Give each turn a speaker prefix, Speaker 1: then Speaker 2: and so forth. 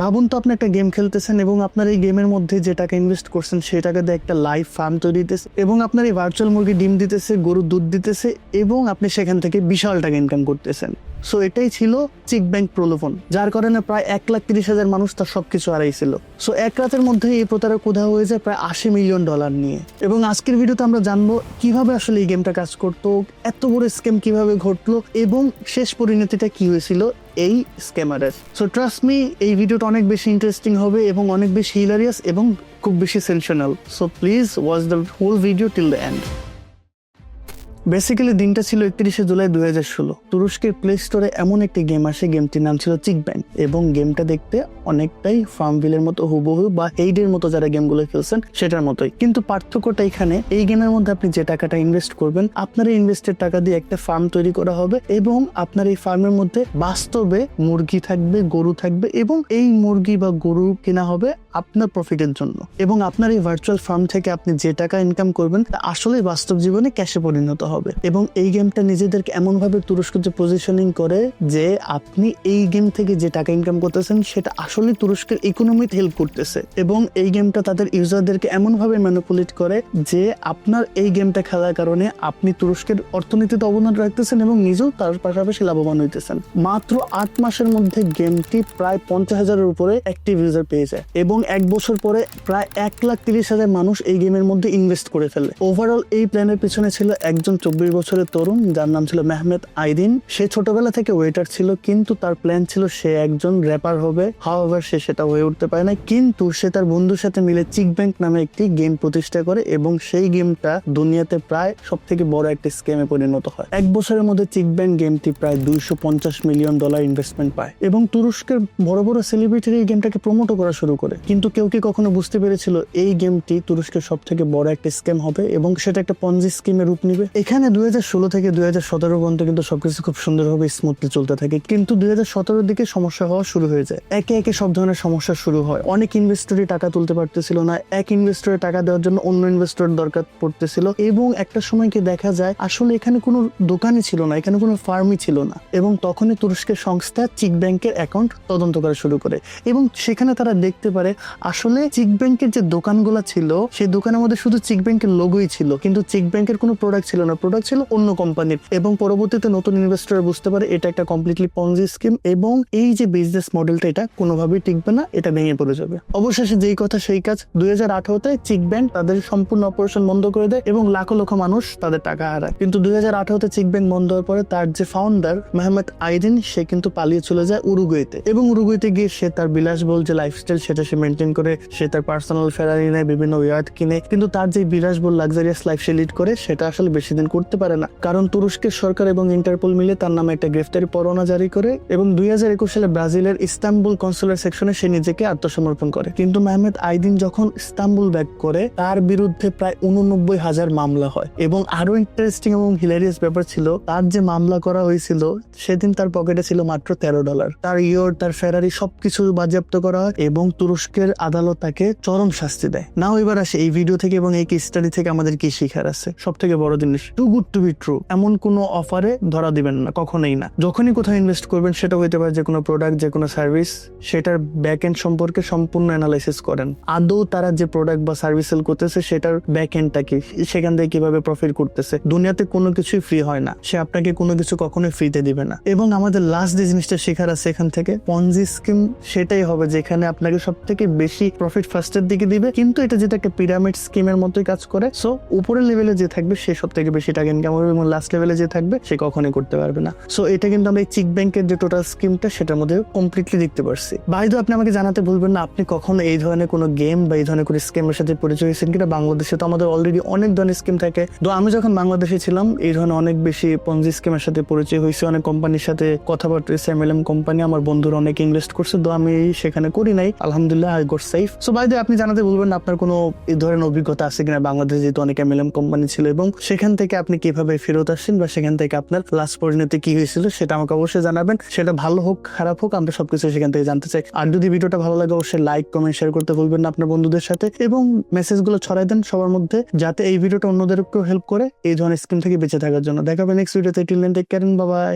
Speaker 1: ভাবুন তো আপনি একটা গেম খেলতেছেন এবং আপনার এই গেমের মধ্যে যে টাকা ইনভেস্ট করছেন সেই টাকা দিয়ে একটা লাইভ ফার্ম তৈরি দিতেছে এবং আপনার এই ভার্চুয়াল মুরগি ডিম দিতেছে, গরুর দুধ দিতেছে এবং আপনি সেখান থেকে বিশাল টাকা ইনকাম করতেছেন। সো এটাই ছিল চিক ব্যাংক প্রলোভন, যার কারণে প্রায় এক লাখ তিরিশ হাজার মানুষ তার সবকিছু হারাইছিল। সো এক রাতের মধ্যে এই প্রতারক উধাও হয়ে যায় প্রায় আশি মিলিয়ন ডলার নিয়ে। এবং আজকের ভিডিওতে আমরা জানব কীভাবে আসলে এই গেমটা কাজ করতো, এত বড় স্ক্যাম কীভাবে ঘটলো, এবং শেষ পরিণতিটা কি হয়েছিল এই স্ক্যামারের। সো ট্রাস্ট মি এই ভিডিওটা অনেক বেশি ইন্টারেস্টিং হবে এবং অনেক বেশি হিলারিয়াস এবং খুব বেশি sensational so please watch the whole video till the end basically দিনটা ছিল একত্রিশে জুলাই দুই হাজার ষোলো। তুরস্কের প্লে স্টোরে এমন একটি গেম আসে গেমটির নাম ছিল চিক ব্যাংক এবং গেমটা দেখতে অনেকটাই ফার্ম ফার্মভিলের মতো হুবহু বা এইডের মতো যারা গেমগুলো খেলছেন, সেটার মতোই। কিন্তু পার্থক্যটা এখানে, এই গেমের মধ্যে আপনি যে টাকাটা ইনভেস্ট করবেন, আপনার এই ইনভেস্টের টাকা দিয়ে একটা ফার্ম তৈরি করা হবে এবং আপনার এই ফার্মের মধ্যে বাস্তবে মুরগি থাকবে, গরু থাকবে এবং এই মুরগি বা গরু কেনা হবে আপনার প্রফিটের জন্য। এবং আপনার এই ভার্চুয়াল ফার্ম থেকে আপনি যে টাকা ইনকাম করবেন, তা আসলে বাস্তব জীবনে ক্যাশে পরিণত হবে। এবং এই গেমটা নিজেদেরকে এমন ভাবে তুরস্কতে পজিশনিং করে যে আপনি এই গেম থেকে যে টাকা ইনকাম করতেছেন, সেটা আসলে তুরস্কের ইকোনমিতে হেল্প করতেছে। এবং এই গেমটা তাদের ইউজারদেরকে এমন ভাবে ম্যানিপুলেট করে যে আপনার এই গেমটা খেলার কারণে আপনি তুরস্কের অর্থনীতিতে অবদান রাখতেছেন এবং নিজেও তার পাশাপাশি লাভবান হইতেছেন। মাত্র আট মাসের মধ্যে গেমটি প্রায় পঞ্চাশ হাজারের উপরে অ্যাক্টিভ ইউজার পেয়ে যায়। এবং এক বছর পরে প্রায় এক লাখ তিরিশ হাজার মানুষ এই গেমের মধ্যে ইনভেস্ট করে ফেলে। ওভারঅল এই প্ল্যানের পিছনে ছিল একজন চব্বিশ বছরের তরুণ, যার নাম ছিল মেহমেদ আইদিন। সে ছোটবেলা থেকে ওয়েটার ছিল, কিন্তু তার প্ল্যান ছিল সে একজন র্যাপার হবে। হাওয়াভার সে সেটা হয়ে উঠতে পারে না কিন্তু সে তার বন্ধুর সাথে মিলে চিক ব্যাংক নামে একটি গেম প্রতিষ্ঠা করে এবং সেই গেমটা দুনিয়াতে প্রায় সব থেকে বড় একটি স্ক্যামে পরিণত হয়। এক বছরের মধ্যে চিক ব্যাংক গেমটি প্রায় দুইশো পঞ্চাশ মিলিয়ন ডলার ইনভেস্টমেন্ট পায় এবং তুরস্কের বড় বড় সেলিব্রিটির এই গেমটাকে প্রমোটও করা শুরু করে। কিন্তু কেউ কি কখনো বুঝতে পেরেছিল এই গেমটি তুরস্কের সব থেকে বড় একটা স্ক্যাম হবে এবং সেটা একটা পঞ্জি স্কিমের রূপ নিবে? এখানে দুই হাজার ষোলো থেকে দুই হাজার সতেরো পর্যন্ত কিন্তু সবকিছু খুব সুন্দরভাবে স্মুথলি চলতে থাকে, কিন্তু দুই হাজার দিকে সমস্যা হওয়া শুরু হয়ে যায়। একে একে সব ধরনের সমস্যা শুরু হয়। অনেক ইনভেস্টরই টাকা তুলতে পারতেছিল না, এক ইনভেস্টরের টাকা দেওয়ার জন্য অন্য ইনভেস্টর দরকার পড়তেছিল এবং একটা সময় কি দেখা যায়, আসলে এখানে কোনো দোকানই ছিল না, এখানে কোনো ফার্মই ছিল না এবং তখনই তুরস্কের সংস্থা চিক ব্যাংকের অ্যাকাউন্ট তদন্ত করা শুরু করে এবং সেখানে তারা দেখতে পারে আসলে চিক ব্যাংকের যে দোকানগুলো ছিল, সেই দোকানের মধ্যে শুধু চিক ব্যাংকের লোগোই ছিল, কিন্তু চিক ব্যাংকের কোনো প্রোডাক্ট ছিল না। প্রোডাক্ট ছিল অন্য কোম্পানির এবং পরবর্তীতে নতুন ইনভেস্টর বুঝতে পারে এটা একটা কমপ্লিটলি পঞ্জি স্কিম এবং এই যে বিজনেস মডেলটা এটা কোনোভাবেই টিকবে না, এটা ভেঙে পড়ে যাবে। অবশেষে যেই কথা সেই কাজ। দুই হাজার আঠারোতে চিক ব্যাংক তাদের সম্পূর্ণ অপারেশন বন্ধ করে দেয় এবং লাখো লক্ষ মানুষ তাদের টাকা হারায়। কিন্তু দুই হাজার আঠারোতে চিক ব্যাংক বন্ধ হওয়ার পরে তার যে ফাউন্ডার মেহমেদ আইদিন সে কিন্তু পালিয়ে চলে যায় উরুগুয়েতে। এবং উরুগুয়েতে গিয়ে সে তার বিলাসবহুল যে লাইফস্টাইল সেটা সে মেনটেন করে সে তার পার্সোনাল ফেরারি নেয়, বিভিন্ন ইয়ার্ড কিনে। কিন্তু তার যে বিলাসবহুল লাক্সারিয়াস লাইফ সে লিড করে, সেটা আসলে বেশি দিন করতে পারে না। কারণ তুরস্কের সরকার এবং ইন্টারপোল মিলে তার নামে একটা গ্রেফতারি পরোয়ানা জারি করে এবং দুই হাজার একুশ সালে ব্রাজিলের ইস্তাম্বুল কনসুলার সেকশনে সে নিজেকে আত্মসমর্পণ করে। কিন্তু মেহমেদ আইদিন যখন ইস্তাম্বুল ব্যাক করে, তার বিরুদ্ধে প্রায় উননব্বই হাজার মামলা হয়। এবং আরও ইন্টারেস্টিং এবং হিলারিয়াস ব্যাপার ছিল, তার যে মামলা করা হয়েছিল, সেদিন তার পকেটে ছিল মাত্র তেরো ডলার তার ইয়র তার ফেরারি সবকিছু বাজেয়াপ্ত করা হয় এবং তুরস্কের আদালত তাকে চরম শাস্তি দেয়। নাও এবার আসে এই ভিডিও থেকে এবং এই স্টাডি থেকে আমাদের কি শিখার আছে। সব থেকে বড় জিনিস too good to be true এমন কোনো অফারে ধরা দিবেন না, কখনোই না। যখনই কোথাও ইনভেস্ট করবেন, সেটা হইতে পারে যে কোনো প্রোডাক্ট যে কোনো সার্ভিস সেটার ব্যাক এন্ড সম্পর্কে সম্পূর্ণ অ্যানালাইসিস করেন। আদৌ তারা যে প্রোডাক্ট বা সার্ভিস সেল করতেছে, সেটার ব্যাক এন্ডটা কি? সেখান থেকে কীভাবে প্রফিট করতেছে দুনিয়াতে কোনো কিছুই ফ্রি হয় না। সে আপনাকে কোনো কিছু কখনোই ফ্রিতে দিবে না। এবং আমাদের লাস্ট যে জিনিসটা শেখার আছে এখান থেকে পঞ্জি স্কিম সেটাই হবে যেখানে আপনাকে সব থেকে বেশি প্রফিট ফার্স্টের দিকে দিবে। কিন্তু এটা যেটা একটা পিরামিড স্কিমের মতোই কাজ করে সো উপরের লেভেলে যে থাকবে সে সব থেকে বেশি টাকা ইনকাম হবে এবং লাস্ট লেভেলে যে থাকবে সে কখনোই করতে পারবে না। সো এটা কিন্তু আমরা এই চিক ব্যাংকের যে টোটাল স্কিমটা সেটার মধ্যে কমপ্লিটলি দেখতে পারছি। বাইদো আপনি আমাকে জানাতে ভুলবেন না, আপনি কখনো এই ধরনের কোনো গেম বা এই ধরনের কোনো স্কিমের সাথে পরিচয় হয়েছেন কিনা? বাংলাদেশে তো আমাদের অলরেডি অনেক ধরনের স্কিম থাকে। তো আমি যখন বাংলাদেশে ছিলাম, এই ধরনের অনেক বেশি পঞ্জি স্কিমের সাথে পরিচয় হয়েছে, অনেক কোম্পানির সাথে কথাবার্তা হয়েছে এমএলএম কোম্পানি আমার বন্ধুরা অনেক ইনভেস্ট করছে, তো আমি সেখানে করি নাই। আলহামদুলিল্লাহ গট সেফ সো বাইদো আপনি জানাতে বলবেন আপনার কোনো এই ধরনের অভিজ্ঞতা আছে কিনা? বাংলাদেশে যেহেতু অনেক এমএলএম কোম্পানি ছিল এবং সেখান থেকে আপনি কীভাবে ফেরত আসছেন বা সেখান থেকে আপনার লাস্ট পরিণতি কি হয়েছিল সেটা আমাকে অবশ্যই জানাবেন। সেটা ভালো হোক, খারাপ হোক, আমরা সবকিছু সেখান থেকে জানতে চাই। আর যদি ভিডিওটা ভালো লাগে, অবশ্যই লাইক কমেন্ট শেয়ার করতে ভুলবেন না আপনার বন্ধুদের সাথে এবং মেসেজগুলো ছড়াই দেন সবার মধ্যে, যাতে এই ভিডিওটা অন্যদেরকেও হেল্প করে এই ধরনের স্কিম থেকে বেঁচে থাকার জন্য। দেখাবে নেক্সট ভিডিওতে টিল টেক কেয়ার বাবাই